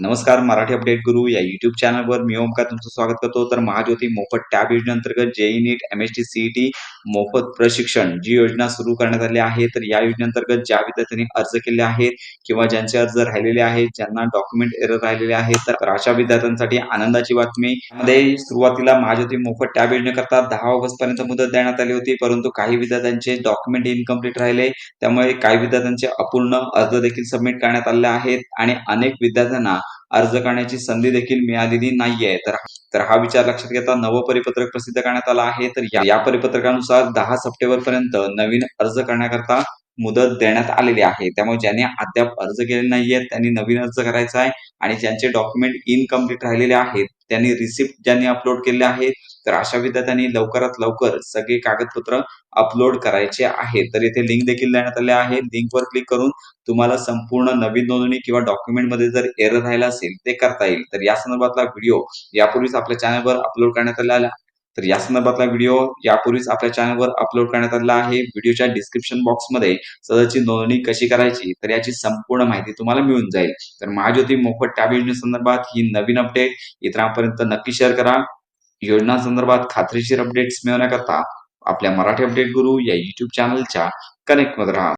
नमस्कार मराठी अपडेट गुरु या युट्यूब चॅनलवर मी ओमकार तुमचं स्वागत करतो. तर महाज्योती मोफत टॅब योजनेअंतर्गत JEE NEET M S T CET मोफत प्रशिक्षण जी योजना सुरू करण्यात आली आहे तर या योजनेअंतर्गत ज्या विद्यार्थ्यांनी अर्ज केले आहेत किंवा ज्यांचे अर्ज राहिलेले आहेत ज्यांना डॉक्युमेंट एरर राहिलेले आहेत तर अशा विद्यार्थ्यांसाठी आनंदाची बातमी. मध्ये सुरुवातीला महाज्योती मोफत टॅब योजनेकरता दहा ऑगस्ट पर्यंत मुदत देण्यात आली होती परंतु काही विद्यार्थ्यांचे डॉक्युमेंट इनकम्प्लीट राहिले. त्यामुळे काही विद्यार्थ्यांचे अपूर्ण अर्ज देखील सबमिट करण्यात आले आहेत आणि अनेक विद्यार्थ्यांना अर्ज करण्याची संधी देखील मिळालेली नाहीये. तर तर हा विचार लक्षात घेता नवं परिपत्रक प्रसिद्ध करण्यात आला आहे. तर या- या परिपत्रकानुसार दहा सप्टेंबर पर्यंत नवीन अर्ज करण्याकरता मुदत देण्यात आलेली आहे. त्यामुळे ज्यांनी अद्याप अर्ज केले नाहीयेत त्यांनी नवीन अर्ज करायचा आहे आणि ज्यांचे डॉक्युमेंट इनकम्प्लीट राहिलेले आहेत त्यांनी रिसिप्ट ज्यांनी अपलोड केले आहेत तर अशा विद्यार्थ्यांनी लवकरात लवकर सगळे कागदपत्र अपलोड करायचे आहेत तर इथे लिंक देखील देण्यात आले आहे. लिंकवर क्लिक करून तुम्हाला संपूर्ण नवीन नोंदणी किंवा डॉक्युमेंटमध्ये जर एरर राहिला असेल ते करता येईल. तर या संदर्भातला व्हिडिओ यापूर्वीच आपल्या चॅनलवर अपलोड करण्यात आलेला तर या संदर्भातला व्हिडिओ यापूर्वीच आपल्या चॅनलवर अपलोड करण्यात आलेला आहे. व्हिडिओच्या डिस्क्रिप्शन बॉक्समध्ये सदरची नोंदणी कशी करायची तर याची संपूर्ण माहिती तुम्हाला मिळून जाईल. तर महाज्योती मोफत टॅब योजनेसंदर्भात ही नवीन अपडेट इतरांपर्यंत नक्की शेअर करा. योजना संदर्भात खात्रीशीर अपडेट्स मिळवण्याकरता आपल्या मराठी अपडेट गुरु या युट्यूब चॅनलच्या कनेक्टमध्ये राहा.